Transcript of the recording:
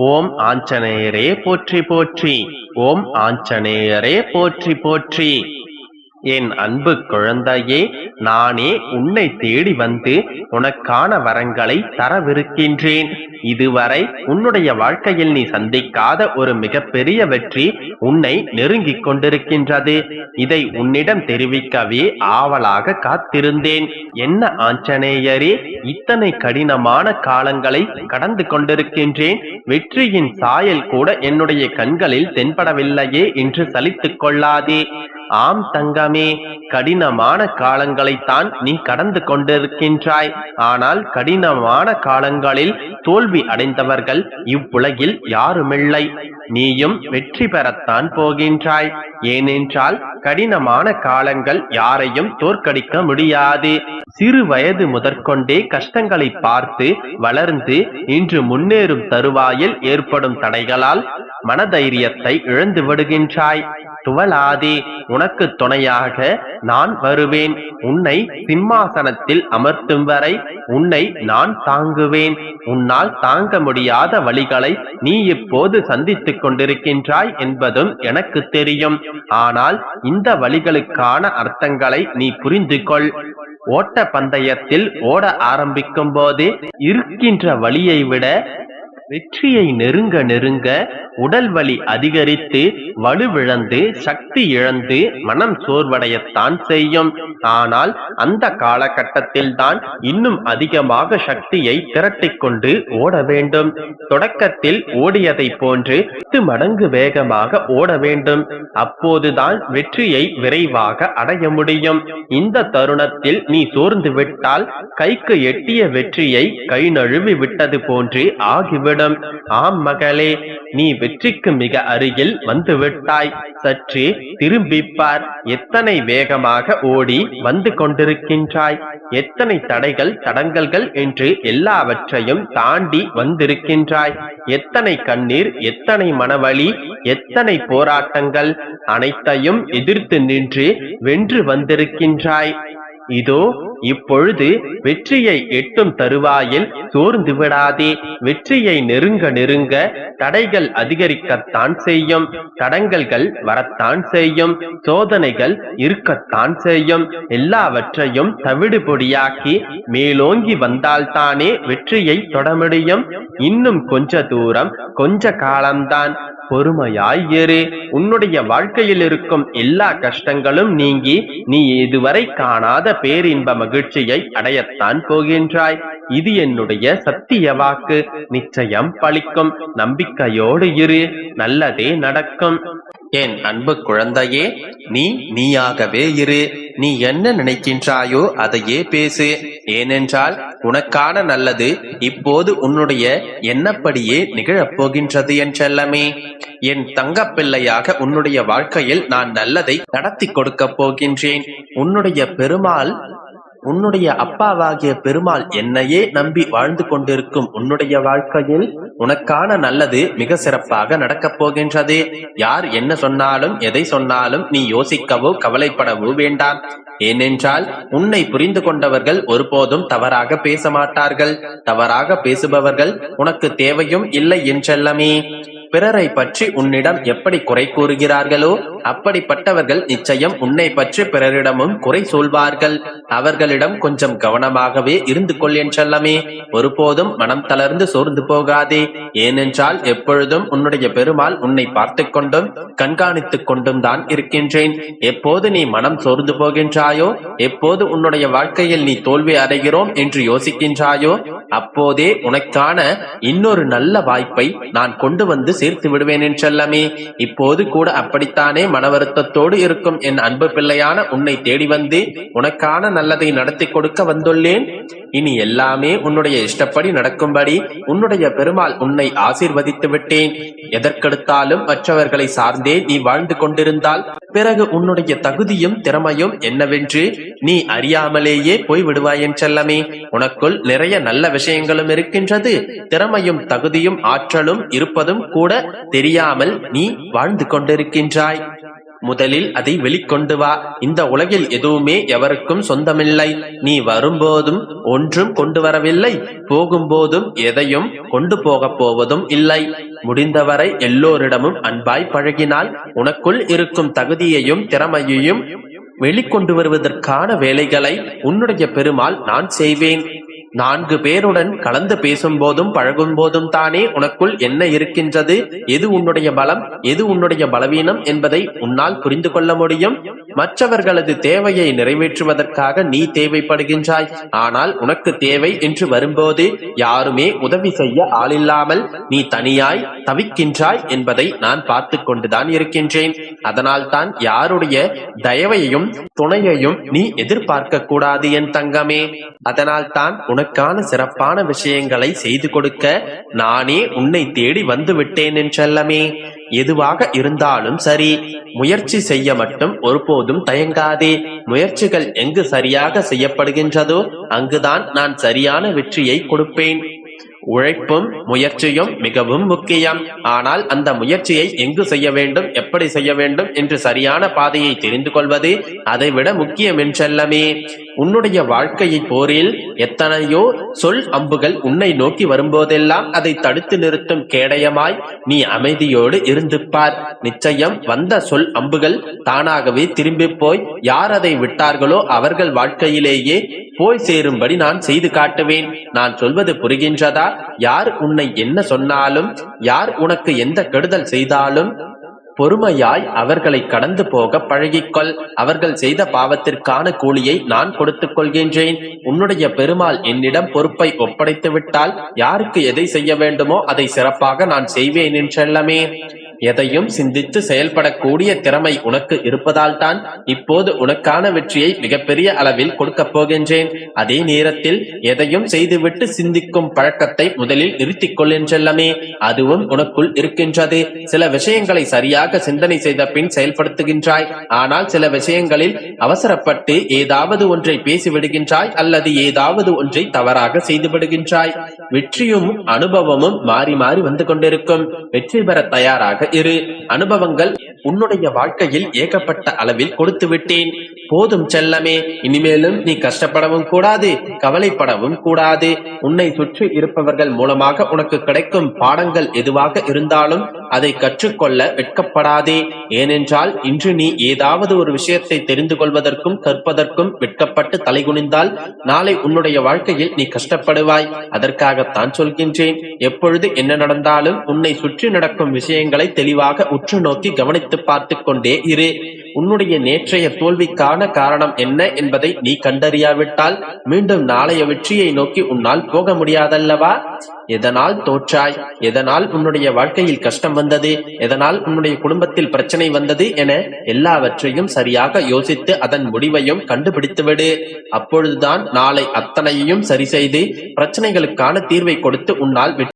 ஓம் ஆஞ்சநேயரே போற்றி போற்றி. ஓம் ஆஞ்சநேயரே போற்றி போற்றி. என் அன்பு குழந்தையே நானே உன்னை தேடி வந்து உனக்கான வரங்களை தரவிருக்கின்றேன். இதுவரை உன்னுடைய வாழ்க்கையில் நீ சந்திக்காத ஒரு மிகப்பெரிய வெற்றி உன்னை நெருங்கிக் கொண்டிருக்கின்றது. இதை உன்னிடம் தெரிவிக்கவே ஆவலாக காத்திருந்தேன். என்ன ஆஞ்சநேயரே இத்தனை கடினமான காலங்களை கடந்து கொண்டிருக்கின்றேன். வெற்றியின் சாயல் கூட என்னுடைய கண்களில் தென்படவில்லையே என்று சலித்துக் கொள்ளாதே. ஆம் தங்கமே கடினமான காலங்களைத்தான் நீ கடந்து கொண்டிருக்கின்றாய். ஆனால் கடினமான காலங்களில் தோல்வி அடைந்தவர்கள் இவ்வுலகில் யாருமில்லை. நீயும் வெற்றி பெறத்தான் போகின்றாய். ஏனென்றால் கடினமான காலங்கள் யாரையும் தோற்கடிக்க முடியாது. சிறு வயது முதற்கொண்டே கஷ்டங்களை பார்த்து வளர்ந்து இன்று முன்னேறும் தருவாயில் ஏற்படும் தடைகளால் மனதைரியத்தை இழந்து விடுகின்றாய் துவலாதே உனக்கு துணையாக நான் வருவேன். உன்னை சிம்மாசனத்தில் அமர்த்தும் வரை உன்னை நான் தாங்குவேன். உன்னால் தாங்க முடியாத வழிகளை நீ இப்போது சந்தித்துக் கொண்டிருக்கின்றாய் என்பதும் எனக்கு தெரியும். ஆனால் இந்த வழிகளுக்கான அர்த்தங்களை நீ புரிந்து கொள் ஓட்ட பந்தயத்தில் ஓட ஆரம்பிக்கும் போது இருக்கின்ற வழியை விட வெற்றியை நெருங்க நெருங்க உடல் வலி அதிகரித்து வலுவிழந்து சக்தி இழந்து மனம் சோர்வடையத்தான் செய்யும். ஆனால் அந்த காலகட்டத்தில் தான் இன்னும் அதிகமாக சக்தியை திரட்டிக்கொண்டு ஓட வேண்டும். தொடக்கத்தில் ஓடியதை போன்று பத்து மடங்கு வேகமாக ஓட வேண்டும். அப்போதுதான் வெற்றியை விரைவாக அடைய முடியும். இந்த தருணத்தில் நீ சோர்ந்து விட்டால் கைக்கு எட்டிய வெற்றியை கை நழுவி விட்டது போன்று ஆகிவிடும். அவனிடம் ஆம் மகளே நீ வெற்றிக்கு மிக அருகில் வந்து விட்டாய் சற்று திரும்பிப்பார். எத்தனை வேகமாக ஓடி வந்து கொண்டிருக்கின்றாய். எத்தனை தடைகள் தடங்கல்கள் என்று எல்லாவற்றையும் தாண்டி வந்திருக்கின்றாய். எத்தனை கண்ணீர் எத்தனை மனவழி எத்தனை போராட்டங்கள் அனைத்தையும் எதிர்த்து நின்று வென்று வந்திருக்கின்றாய். இதோ இப்பொழுது வெற்றியை எட்டும் தருவாயில் சோர்ந்து விடாதே. வெற்றியை நெருங்க நெருங்க தடைகள் அதிகரிக்கத்தான் செய்யும். தடங்கல்கள் வரத்தான் செய்யும். சோதனைகள் இருக்கத்தான் செய்யும். எல்லாவற்றையும் தவிடு பொடியாக்கி மேலோங்கி வந்தால்தானே வெற்றியை தொட முடியும் இன்னும் கொஞ்ச தூரம் கொஞ்ச காலம்தான். பொறுமையாய் ஏறு உன்னுடைய வாழ்க்கையில் இருக்கும் எல்லா கஷ்டங்களும் நீங்கி நீ இதுவரை காணாத பேரின்ப மகிழ்ச்சியை அடையத்தான் போகின்றாய். இது என்னுடைய சத்திய வாக்கு. நிச்சயம் பழிக்கும். நம்பிக்கையோடு இரு. நல்லதே நடக்கும். என் அன்பு குழந்தையே நீ நீயாகவே இரு. நீ என்ன நினைக்கின்றாயோ அதையே பேசு. ஏனென்றால் உனக்கான நல்லது இப்போது உன்னுடைய எண்ணப்படியே நிகழப் போகின்றது என்றெல்லாமே என் தங்க பிள்ளையாக உன்னுடைய வாழ்க்கையில் நான் நல்லதை நடத்தி கொடுக்கப் போகின்றேன். உன்னுடைய பெருமாள் உன்னுடைய அப்பாவாகிய பெருமாள் என்னையே நம்பி வாழ்ந்து கொண்டிருக்கும் உன்னுடைய வாழ்க்கையில் உனக்கான நல்லது மிக சிறப்பாக நடக்கப் போகின்றது. யார் என்ன சொன்னாலும் எதை சொன்னாலும் நீ யோசிக்கவோ கவலைப்படவோ வேண்டாம். ஏனென்றால் உன்னை புரிந்து கொண்டவர்கள் ஒருபோதும் தவறாக பேச மாட்டார்கள். தவறாக பேசுபவர்கள் உனக்கு தேவையும் இல்லை என்றெல்லாமே. பிறரை பற்றி உன்னிடம் எப்படி குறை கூறுகிறார்களோ அப்படிப்பட்டவர்கள் நிச்சயம் உன்னை பற்றி பிறரிடமும் குறை சொல்வார்கள். அவர்களிடம் கொஞ்சம் கவனமாகவே இருந்து கொள் என்றல்லமே ஒருபோதும் மனம் தளர்ந்து சோர்ந்து போகாதே. ஏனென்றால் எப்பொழுதும் உன்னுடைய பெருமாள் உன்னை பார்த்து கொண்டும் கண்காணித்துக் கொண்டும் தான் இருக்கின்றேன். எப்போது நீ மனம் சோர்ந்து போகின்றாயோ எப்போது உன்னுடைய வாழ்க்கையில் நீ தோல்வி அடைகிறோம் என்று யோசிக்கின்றாயோ அப்போதே உனக்கான இன்னொரு நல்ல வாய்ப்பை நான் கொண்டு வந்து சேர்த்து விடுவேன் என்றல்லமே இப்போது கூட அப்படித்தானே மன வருத்தத்தோடு இருக்கும் என் அன்பு பிள்ளையான உன்னை தேடி வந்து உனக்கான நல்லதை நடத்தி கொடுக்க வந்துள்ளேன்? இனி எல்லாமே உன்னுடைய இஷ்டப்படி நடக்கும்படி உன்னுடைய பெருமாள் உன்னை ஆசீர்வதித்து விட்டேன். எதற்கெடுத்தாலும் மற்றவர்களை சார்ந்தே நீ வாழ்ந்து கொண்டிருந்தால் பிறகு உன்னுடைய தகுதியும் திறமையும் என்னவென்று நீ அறியாமலேயே போய் விடுவாய் உனக்குள் நிறைய நல்ல விஷயங்களும் இருக்கின்றது. திறமையும் தகுதியும் ஆற்றலும் இருப்பதும் கூட தெரியாமல் நீ வாழ்ந்து கொண்டிருக்கின்றாய். முதலில் அதை வெளிக்கொண்டு வா. இந்த உலகில் எதுவுமே எவருக்கும் சொந்தமில்லை. நீ வரும்போதும் ஒன்றும் கொண்டு வரவில்லை. போகும்போதும் எதையும் கொண்டு போகப் போவதும் இல்லை. முடிந்தவரை எல்லோரிடமும் அன்பாய் பழகினால் உனக்குள் இருக்கும் தகுதியையும் திறமையையும் வெளிக்கொண்டு வருவதற்கான வேலைகளை உன்னுடைய பெருமாள் நான் செய்வேன். நான்கு பேருடன் கலந்து பேசும் போதும் பழகும் போதும் தானே உனக்குள் என்ன இருக்கின்றது? எது உன்னுடைய பலம்? எது உன்னுடைய பலவீனம் என்பதை உன்னால் புரிந்து கொள்ள முடியும். மற்றவர்களது தேவையை நிறைவேற்றுவதற்காக நீ தேவைப்படுகின்றாய். ஆனால் உனக்கு தேவை என்று வரும்போது யாருமே உதவி செய்ய ஆளில்லாமல் நீ தனியாய் தவிக்கின்றாய் என்பதை நான் பார்த்து கொண்டுதான் இருக்கின்றேன். அதனால் தான் யாருடைய தயவையும் துணையையும் நீ எதிர்பார்க்க கூடாது என் தங்கமே. அதனால் தான் உனக்கான சிறப்பான விஷயங்களை செய்து கொடுக்க நானே உன்னை தேடி வந்து விட்டேன் என்றல்லமே எதுவாக இருந்தாலும் சரி முயற்சி செய்ய மட்டும் ஒருபோதும் தயங்காதே. முயற்சிகள் எங்கு சரியாக செய்யப்படுகின்றதோ அங்குதான் நான் சரியான வெற்றியை கொடுப்பேன். உழைப்பும் முயற்சியும் மிகவும் முக்கியம். ஆனால் அந்த முயற்சியை எங்கு செய்ய வேண்டும் எப்படி செய்ய வேண்டும் என்று சரியான பாதையை தெரிந்து கொள்வது அதைவிட முக்கியம் என்றல்லமே உன்னுடைய வாழ்க்கையை போரில் எத்தனையோ சொல் அம்புகள் உன்னை நோக்கி வரும்போதெல்லாம் அதை தடுத்து நிறுத்தும் கேடயமாய் நீ அமைதியோடு இருந்து பார் நிச்சயம் வந்த சொல் அம்புகள் தானாகவே திரும்பி போய் யார் அதை விட்டார்களோ அவர்கள் வாழ்க்கையிலேயே போய் சேரும்படி நான் செய்து காட்டுவேன். நான் சொல்வது புரிகின்றதா? யார் உன்னை என்ன சொன்னாலும் யார் உனக்கு எந்த கெடுதல் செய்தாலும் பொறுமையாய் அவர்களை கடந்து போக பழகிக்கொள். அவர்கள் செய்த பாவத்திற்கான கூலியை நான் கொடுத்துக் கொள்கின்றேன். உன்னுடைய பெருமாள் என்னிடம் பொறுப்பை ஒப்படைத்து விட்டால் யாருக்கு எதை செய்ய வேண்டுமோ அதை சிறப்பாக நான் செய்வேன் என்றெல்லமே எதையும் சிந்தித்து செயல்படக்கூடிய திறமை உனக்கு இருப்பதால் தான் இப்போது உனக்கான வெற்றியை மிகப்பெரிய அளவில் கொடுக்கப் போகின்றேன். அதே நேரத்தில் எதையும் செய்துவிட்டு சிந்திக்கும் பழக்கத்தை முதலில் நிறுத்திக் கொள்கின்றல்லமே அதுவும் உனக்குள் இருக்கின்றது. சில விஷயங்களை சரியாக சிந்தனை செய்த பின் செயல்படுத்துகின்றாய். ஆனால் சில விஷயங்களில் அவசரப்பட்டு ஏதாவது ஒன்றை பேசிவிடுகின்றாய் அல்லது ஏதாவது ஒன்றை தவறாக செய்து விடுகின்றாய் வெற்றியும் அனுபவமும் மாறி மாறி வந்து கொண்டிருக்கும். வெற்றி பெற தயாராக இரு அனுபவங்கள் உன்னுடைய வாழ்க்கையில் ஏகப்பட்ட அளவில் கொடுத்து விட்டேன். போதும் செல்லமே இனிமேலும் நீ கஷ்டப்படவும் கூடாது கவலைப்படவும் கூடாது. உன்னை சுற்றி இருப்பவர்கள் மூலமாக உனக்கு கிடைக்கும் பாடங்கள் எதுவாக இருந்தாலும் அதை கற்றுக்கொள்ள வெட்கப்படாதே. ஏனென்றால் இன்று நீ ஏதாவது ஒரு விஷயத்தை தெரிந்து கொள்வதற்கும் கற்பதற்கும் வெட்கப்பட்டு தலைகுனிந்தால் நாளை உன்னுடைய வாழ்க்கையில் நீ கஷ்டப்படுவாய். அதற்காகத்தான் சொல்கின்றேன். எப்பொழுது என்ன நடந்தாலும் உன்னை சுற்றி நடக்கும் விஷயங்களை தெளிவாக உற்று நோக்கி கவனித்து பார்த்து கொண்டே இரு. உன்னுடைய நேற்றைய தோல்விக்கான காரணம் என்ன என்பதை நீ கண்டறியாவிட்டால் மீண்டும் நாளைய வெற்றியை நோக்கி உன்னால் போக முடியாதல்லவா? எதனால் தோற்றாய்? எதனால் உன்னுடைய வாழ்க்கையில் கஷ்டம் வந்தது? எதனால் உன்னுடைய குடும்பத்தில் பிரச்சனை வந்தது என எல்லாவற்றையும் சரியாக யோசித்து அதன் முடிவையும் கண்டுபிடித்துவிடு. அப்பொழுதுதான் நாளை அத்தனையையும் சரி செய்து பிரச்சனைகளுக்கான தீர்வை கொடுத்து உன்னால்